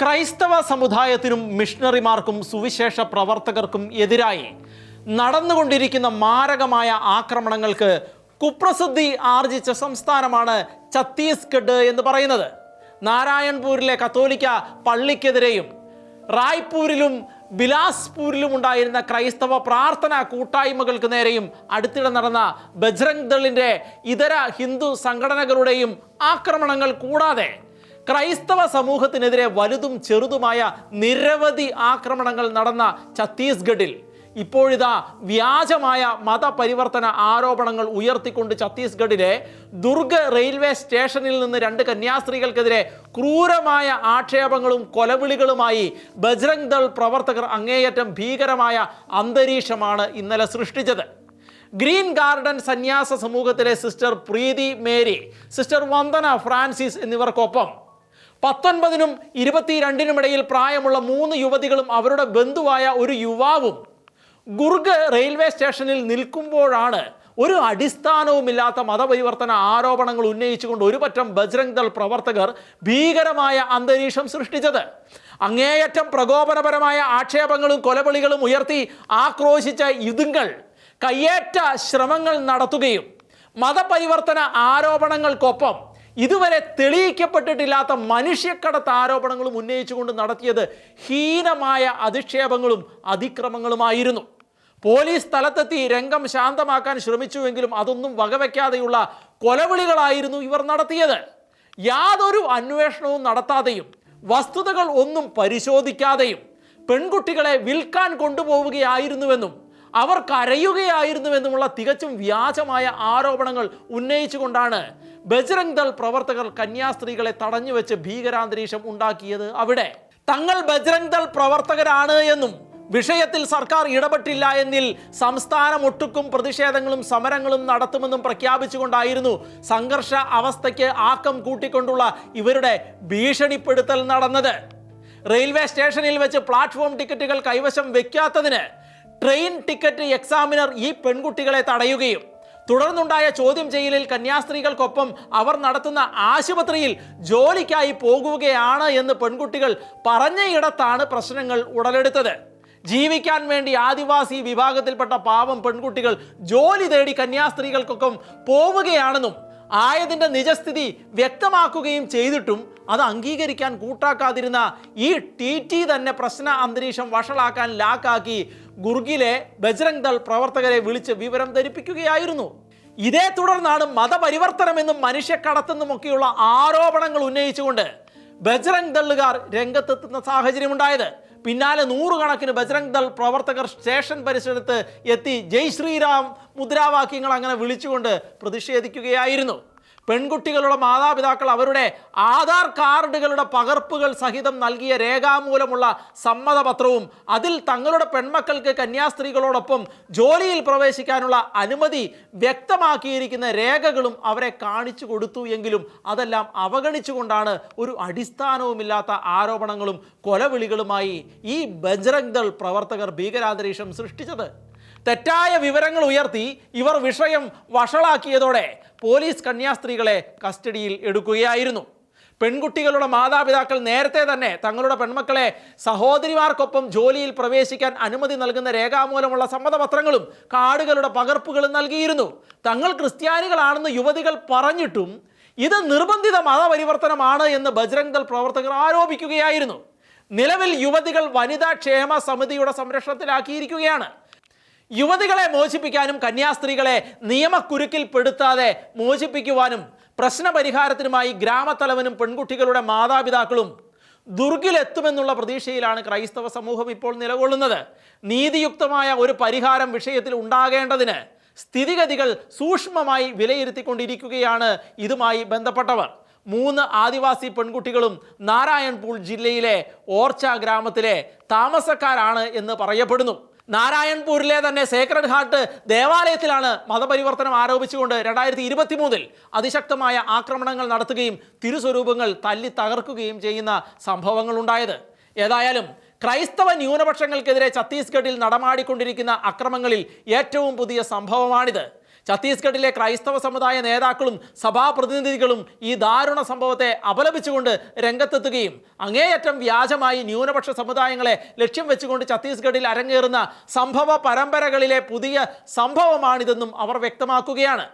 ക്രൈസ്തവ സമുദായത്തിനും മിഷണറിമാർക്കും സുവിശേഷ പ്രവർത്തകർക്കും എതിരായി നടന്നുകൊണ്ടിരിക്കുന്ന മാരകമായ ആക്രമണങ്ങൾക്ക് കുപ്രസിദ്ധി ആർജിച്ച സംസ്ഥാനമാണ് ഛത്തീസ്ഗഡ് എന്ന് പറയുന്നത്. നാരായൺപൂരിലെ കത്തോലിക്ക പള്ളിക്കെതിരെയും റായ്പൂരിലും ബിലാസ്പൂരിലും ഉണ്ടായിരുന്ന ക്രൈസ്തവ പ്രാർത്ഥന കൂട്ടായ്മകൾക്ക് നേരെയും അടുത്തിടെ നടന്ന ബജ്രംഗ് ദളിന്റെ ഇതര ഹിന്ദു സംഘടനകളുടെയും ആക്രമണങ്ങൾ കൂടാതെ ക്രൈസ്തവ സമൂഹത്തിനെതിരെ വലുതും ചെറുതുമായ നിരവധി ആക്രമണങ്ങൾ നടന്ന ഛത്തീസ്ഗഡിൽ. ഇപ്പോഴിതാ വ്യാജമായ മതപരിവർത്തന ആരോപണങ്ങൾ ഉയർത്തിക്കൊണ്ട് ഛത്തീസ്ഗഡിലെ ദുർഗ് റെയിൽവേ സ്റ്റേഷനിൽ നിന്ന് രണ്ട് കന്യാസ്ത്രീകൾക്കെതിരെ ക്രൂരമായ ആക്ഷേപങ്ങളും കൊലവിളികളുമായി ബജ്രംഗ് ദൾ പ്രവർത്തകർ അങ്ങേയറ്റം ഭീകരമായ അന്തരീക്ഷമാണ് ഇന്നലെ സൃഷ്ടിച്ചത്. ഗ്രീൻ ഗാർഡൻ സന്യാസ സമൂഹത്തിലെ sister Preethi Mary sister Vandana Francis എന്നിവർക്കൊപ്പം പത്തൊൻപതിനും ഇരുപത്തിരണ്ടിനും ഇടയിൽ പ്രായമുള്ള മൂന്ന് യുവതികളും അവരുടെ ബന്ധുവായ ഒരു യുവാവും ഗുർഗ് റെയിൽവേ സ്റ്റേഷനിൽ നിൽക്കുമ്പോഴാണ് ഒരു അടിസ്ഥാനവുമില്ലാത്ത മതപരിവർത്തന ആരോപണങ്ങൾ ഉന്നയിച്ചുകൊണ്ട് ഒരു പറ്റം ബജ്രംഗ് ദൾ പ്രവർത്തകർ ഭീകരമായ അന്തരീക്ഷം സൃഷ്ടിച്ചത്. അങ്ങേയറ്റം പ്രകോപനപരമായ ആക്ഷേപങ്ങളും കൊലവിളികളും ഉയർത്തി ആക്രോശിച്ച ഇതുങ്ങൾ കയ്യേറ്റ ശ്രമങ്ങൾ നടത്തുകയും മതപരിവർത്തന ആരോപണങ്ങൾക്കൊപ്പം ഇതുവരെ തെളിയിക്കപ്പെട്ടിട്ടില്ലാത്ത മനുഷ്യക്കടത്ത് ആരോപണങ്ങളും ഉന്നയിച്ചുകൊണ്ട് നടത്തിയത് ഹീനമായ അധിക്ഷേപങ്ങളും അതിക്രമങ്ങളുമായിരുന്നു. പോലീസ് സ്ഥലത്തെത്തി രംഗം ശാന്തമാക്കാൻ ശ്രമിച്ചുവെങ്കിലും അതൊന്നും വകവയ്ക്കാതെയുള്ള കൊലവിളികളായിരുന്നു ഇവർ നടത്തിയത്. യാതൊരു അന്വേഷണവും നടത്താതെയും വസ്തുതകൾ ഒന്നും പരിശോധിക്കാതെയും പെൺകുട്ടികളെ വിൽക്കാൻ കൊണ്ടുപോവുകയായിരുന്നുവെന്നും അവർ കരയുകയായിരുന്നുവെന്നുമുള്ള തികച്ചും വ്യാജമായ ആരോപണങ്ങൾ ഉന്നയിച്ചുകൊണ്ടാണ് ബജ്രംഗ് ദൾ പ്രവർത്തകർ കന്യാസ്ത്രീകളെ തടഞ്ഞുവെച്ച് ഭീകരാന്തരീക്ഷം ഉണ്ടാക്കിയത് അവിടെ. തങ്ങൾ ബജ്രംഗ് ദൾ പ്രവർത്തകരാണ് എന്നും വിഷയത്തിൽ സർക്കാർ ഇടപെട്ടില്ല എന്നിൽ സംസ്ഥാനം ഒട്ടുക്കും പ്രതിഷേധങ്ങളും സമരങ്ങളും നടത്തുമെന്നും പ്രഖ്യാപിച്ചുകൊണ്ടായിരുന്നു സംഘർഷ അവസ്ഥയ്ക്ക് ആക്കം കൂട്ടിക്കൊണ്ടുള്ള ഇവരുടെ ഭീഷണിപ്പെടുത്തൽ നടന്നത്. റെയിൽവേ സ്റ്റേഷനിൽ വെച്ച് പ്ലാറ്റ്ഫോം ടിക്കറ്റുകൾ കൈവശം വെക്കാത്തതിന് ട്രെയിൻ ടിക്കറ്റ് എക്സാമിനർ ഈ പെൺകുട്ടികളെ തടയുകയും തുടർന്നുണ്ടായ ചോദ്യം ചെയ്യലിൽ കന്യാസ്ത്രീകൾക്കൊപ്പം അവർ നടത്തുന്ന ആശുപത്രിയിൽ ജോലിക്കായി പോകുകയാണ് എന്ന് പെൺകുട്ടികൾ പറഞ്ഞയിടത്താണ് പ്രശ്നങ്ങൾ ഉടലെടുത്തത്. ജീവിക്കാൻ വേണ്ടി ആദിവാസി വിഭാഗത്തിൽപ്പെട്ട പാവം പെൺകുട്ടികൾ ജോലി തേടി കന്യാസ്ത്രീകൾക്കൊപ്പം പോവുകയാണെന്നും ആയതിന്റെ നിജസ്ഥിതി വ്യക്തമാക്കുകയും ചെയ്തിട്ടും അത് അംഗീകരിക്കാൻ കൂട്ടാക്കാതിരുന്ന ഈ ടി ടി തന്നെ പ്രശ്ന അന്തരീക്ഷം വഷളാക്കാൻ ലാക്കാക്കി ഗുർഗിലെ ബജ്രംഗ് ദൾ പ്രവർത്തകരെ വിളിച്ച് വിവരം ധരിപ്പിക്കുകയായിരുന്നു. ഇതേ തുടർന്നാണ് മതപരിവർത്തനമെന്നും മനുഷ്യക്കടത്തെന്നുമൊക്കെയുള്ള ആരോപണങ്ങൾ ഉന്നയിച്ചുകൊണ്ട് ബജ്രംഗ് ദള്ളുകാർ രംഗത്തെത്തുന്ന സാഹചര്യമുണ്ടായത്. പിന്നാലെ നൂറുകണക്കിന് ബജ്രംഗ് ദൾ പ്രവർത്തകർ സ്റ്റേഷൻ പരിസരത്ത് എത്തി ജയ് ശ്രീറാം മുദ്രാവാക്യങ്ങൾ അങ്ങനെ വിളിച്ചുകൊണ്ട് പ്രതിഷേധിക്കുകയായിരുന്നു. പെൺകുട്ടികളുടെ മാതാപിതാക്കൾ അവരുടെ ആധാർ കാർഡുകളുടെ പകർപ്പുകൾ സഹിതം നൽകിയ രേഖാമൂലമുള്ള സമ്മതപത്രവും അതിൽ തങ്ങളുടെ പെൺമക്കൾക്ക് കന്യാസ്ത്രീകളോടൊപ്പം ജോലിയിൽ പ്രവേശിക്കാനുള്ള അനുമതി വ്യക്തമാക്കിയിരിക്കുന്ന രേഖകളും അവരെ കാണിച്ചു കൊടുത്തു എങ്കിലും അതെല്ലാം അവഗണിച്ചുകൊണ്ടാണ് ഒരു അടിസ്ഥാനവുമില്ലാത്ത ആരോപണങ്ങളും കൊലവിളികളുമായി ഈ ബജ്രംഗ് ദൾ പ്രവർത്തകർ ഭീകരാന്തരീക്ഷം സൃഷ്ടിച്ചത്. തെറ്റായ വിവരങ്ങൾ ഉയർത്തി ഇവർ വിഷയം വഷളാക്കിയതോടെ പോലീസ് കന്യാസ്ത്രീകളെ കസ്റ്റഡിയിൽ എടുക്കുകയായിരുന്നു. പെൺകുട്ടികളുടെ മാതാപിതാക്കൾ നേരത്തെ തന്നെ തങ്ങളുടെ പെൺമക്കളെ സഹോദരിമാർക്കൊപ്പം ജോലിയിൽ പ്രവേശിക്കാൻ അനുമതി നൽകുന്ന രേഖാമൂലമുള്ള സമ്മതപത്രങ്ങളും കാർഡുകളുടെ പകർപ്പുകളും നൽകിയിരുന്നു. തങ്ങൾ ക്രിസ്ത്യാനികളാണെന്ന് യുവതികൾ പറഞ്ഞിട്ടും ഇത് നിർബന്ധിത മതപരിവർത്തനമാണ് എന്ന് ബജ്രംഗ് ദൾ പ്രവർത്തകർ ആരോപിക്കുകയായിരുന്നു. നിലവിൽ യുവതികൾ വനിതാ ക്ഷേമ സമിതിയുടെ സംരക്ഷണത്തിലാക്കിയിരിക്കുകയാണ്. യുവതികളെ മോചിപ്പിക്കാനും കന്യാസ്ത്രീകളെ നിയമക്കുരുക്കിൽ പെടുത്താതെ മോചിപ്പിക്കുവാനും പ്രശ്നപരിഹാരത്തിനുമായി ഗ്രാമത്തലവനും പെൺകുട്ടികളുടെ മാതാപിതാക്കളും ദുർഗിലെത്തുമെന്നുള്ള പ്രതീക്ഷയിലാണ് ക്രൈസ്തവ സമൂഹം ഇപ്പോൾ നിലകൊള്ളുന്നത്. നീതിയുക്തമായ ഒരു പരിഹാരം വിഷയത്തിൽ ഉണ്ടാകേണ്ടതിന് സ്ഥിതിഗതികൾ സൂക്ഷ്മമായി വിലയിരുത്തിക്കൊണ്ടിരിക്കുകയാണ് ഇതുമായി ബന്ധപ്പെട്ടവർ. മൂന്ന് ആദിവാസി പെൺകുട്ടികളും നാരായൺപൂൾ ജില്ലയിലെ ഓർച്ച ഗ്രാമത്തിലെ താമസക്കാരാണ് എന്ന് പറയപ്പെടുന്നു. നാരായൺപൂരിലെ തന്നെ സേക്രഡ് ഹാർട്ട് ദേവാലയത്തിലാണ് മതപരിവർത്തനം ആരോപിച്ചുകൊണ്ട് രണ്ടായിരത്തി ഇരുപത്തി മൂന്നിൽ അതിശക്തമായ ആക്രമണങ്ങൾ നടത്തുകയും തിരുസ്വരൂപങ്ങൾ തല്ലി തകർക്കുകയും ചെയ്യുന്ന സംഭവങ്ങൾ ഉണ്ടായത് ഏതായാലും ക്രൈസ്തവ ന്യൂനപക്ഷങ്ങൾക്കെതിരെ ഛത്തീസ്ഗഡിൽ നടമാടിക്കൊണ്ടിരിക്കുന്ന അക്രമങ്ങളിൽ ഏറ്റവും പുതിയ സംഭവമാണിത്. ഛത്തീസ്ഗഡിലെ ക്രൈസ്തവ സമുദായ നേതാക്കളും സഭാപ്രതിനിധികളും ഈ ദാരുണ സംഭവത്തെ അപലപിച്ചുകൊണ്ട് രംഗത്തെത്തുകയും അങ്ങേയറ്റം വ്യാജമായി ന്യൂനപക്ഷ സമുദായങ്ങളെ ലക്ഷ്യം വെച്ചുകൊണ്ട് ഛത്തീസ്ഗഡിൽ അരങ്ങേറുന്ന സംഭവ പരമ്പരകളിലെ പുതിയ സംഭവമാണിതെന്നും അവർ വ്യക്തമാക്കുകയാണ്.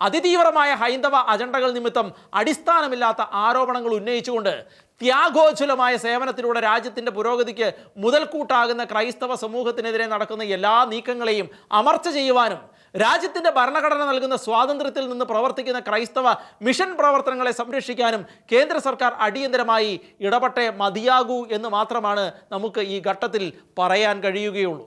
അതിതീവ്രമായ ഹൈന്ദവ അജണ്ടകൾ നിമിത്തം അടിസ്ഥാനമില്ലാത്ത ആരോപണങ്ങൾ ഉന്നയിച്ചുകൊണ്ട് ത്യാഗോജ്വലമായ സേവനത്തിലൂടെ രാജ്യത്തിന്റെ പുരോഗതിക്ക് മുതൽക്കൂട്ടാകുന്ന ക്രൈസ്തവ സമൂഹത്തിനെതിരെ നടക്കുന്ന എല്ലാ നീക്കങ്ങളെയും അമർച്ച ചെയ്യുവാനും രാജ്യത്തിന്റെ ഭരണഘടന നൽകുന്ന സ്വാതന്ത്ര്യത്തിൽ നിന്ന് പ്രവർത്തിക്കുന്ന ക്രൈസ്തവ മിഷൻ പ്രവർത്തനങ്ങളെ സംരക്ഷിക്കാനും കേന്ദ്ര സർക്കാർ അടിയന്തരമായി ഇടപെട്ടേ മതിയാകൂ എന്ന് മാത്രമാണ് നമുക്ക് ഈ ഘട്ടത്തിൽ പറയാൻ കഴിയുകയുള്ളൂ.